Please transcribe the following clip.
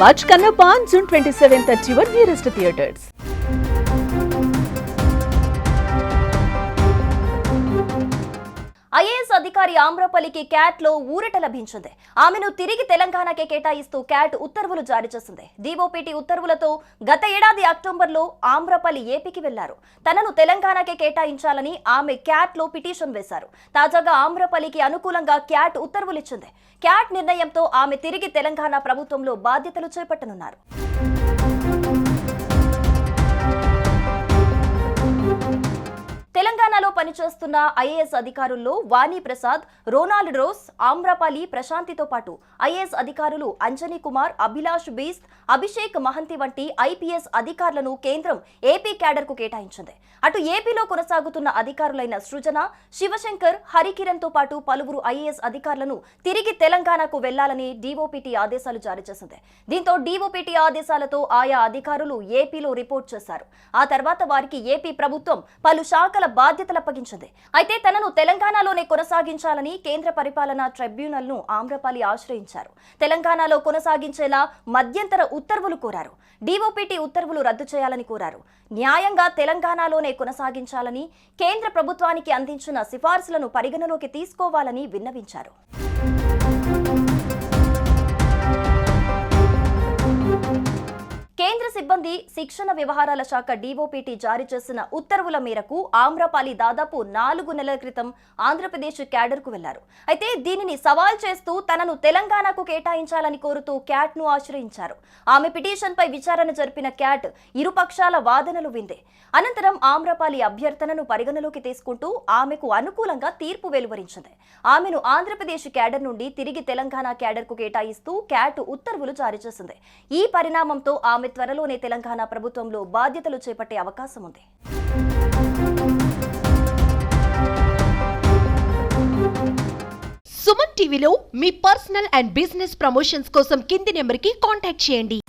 Watch Kannappa on June 27th at your nearest theatres. అధికారి ఆమ్రపల్లికి క్యాట్లో ఊరట లభించింది. ఆమెను తిరిగి తెలంగాణకే కేటాయిస్తూ క్యాట్ ఉత్తర్వులు జారీ చేసింది. డీఓపీటీ ఉత్తర్వులతో గత ఏడాది అక్టోబర్లో ఆమ్రపల్లి ఏపీకి వెళ్ళారు. తనను తెలంగాణకే కేటాయించాలని ఆమె క్యాట్లో పిటిషన్ వేశారు. తాజాగా ఆమ్రపల్లికి అనుకూలంగా క్యాట్ ఉత్తర్వులిచ్చింది క్యాట్ నిర్ణయంతో ఆమె తిరిగి తెలంగాణ ప్రభుత్వంలో బాధ్యతలు చేపట్టనున్నారు. పనిచేస్తున్న ఐఏఎస్ అధికారుల్లో వాణి ప్రసాద్ రోనాల్డ్ రోస్ ఆమ్రపాలి ప్రశాంతితో పాటు ఐఏఎస్ అధికారులు అంజనీ కుమార్ అభిలాష్ బీస్త్ అభిషేక్ మహంతి వంటి ఐపీఎస్ అధికారులను కేంద్రం ఏపీ క్యాడర్కు కేటాయించింది. అటు ఏపీలో కొనసాగుతున్న అధికారులైన సృజన శివశంకర్ హరికిరణ్తో పాటు పలువురు ఐఏఎస్ అధికారులను తిరిగి తెలంగాణకు వెళ్ళాలని డీఓపీటీ ఆదేశాలు జారీ చేసింది. దీంతో డీఓపీటీ ఆదేశాలతో ఆయా అధికారులు ఏపీలో రిపోర్ట్ చేశారు. ఆ తర్వాత వారికి ఏపీ ప్రభుత్వం పలు శాఖల బాధ్యతలపై అప్పగించింది అయితే తనను తెలంగాణలోనే కొనసాగించాలని కేంద్ర పరిపాలనా ట్రైబ్యునల్ను ఆమ్రపాలి ఆశ్రయించారు. తెలంగాణలో కొనసాగించేలా మధ్యంతర ఉత్తర్వులు కోరారు. డీఓపీటీ ఉత్తర్వులు రద్దు చేయాలని కోరారు. న్యాయంగా తెలంగాణలోనే కొనసాగించాలని కేంద్ర ప్రభుత్వానికి అందించిన సిఫార్సులను పరిగణలోకి తీసుకోవాలని విన్నవించారు. కేంద్ర సిబ్బంది శిక్షణ వ్యవహారాల శాఖ డీఓపీటీ జారీ చేసిన ఉత్తర్వుల మేరకు ఆమ్రపాలి దాదాపు నాలుగు నెలల క్రితం ఆంధ్రప్రదేశ్ క్యాడర్కు వెళ్ళారు. అయితే దీనిని సవాల్ చేస్తూ తనను తెలంగాణకు కేటాయించాలని కోరుతూ క్యాట్ను ఆశ్రయించారు. ఆమె పిటిషన్పై విచారణ జరిపిన క్యాట్ ఇరుపక్షాల వాదనలు విందే. అనంతరం ఆమ్రపాలి అభ్యర్థనను పరిగణలోకి తీసుకుంటూ ఆమెకు అనుకూలంగా తీర్పు వెలువరించింది. ఆమెను ఆంధ్రప్రదేశ్ క్యాడర్ నుండి తిరిగి తెలంగాణ క్యాడర్కు కేటాయిస్తూ క్యాట్ ఉత్తర్వులు జారీ చేసింది. ఈ పరిణామంతో ఆమె త్వరలో త్వరలోనే తెలంగాణ ప్రభుత్వంలో బాధ్యతలు చేపట్టే అవకాశం ఉంది. సుమన్ టీవీలో మీ పర్సనల్ అండ్ బిజినెస్ ప్రమోషన్స్ కోసం కింది నెంబర్కి కాంటాక్ట్ చేయండి.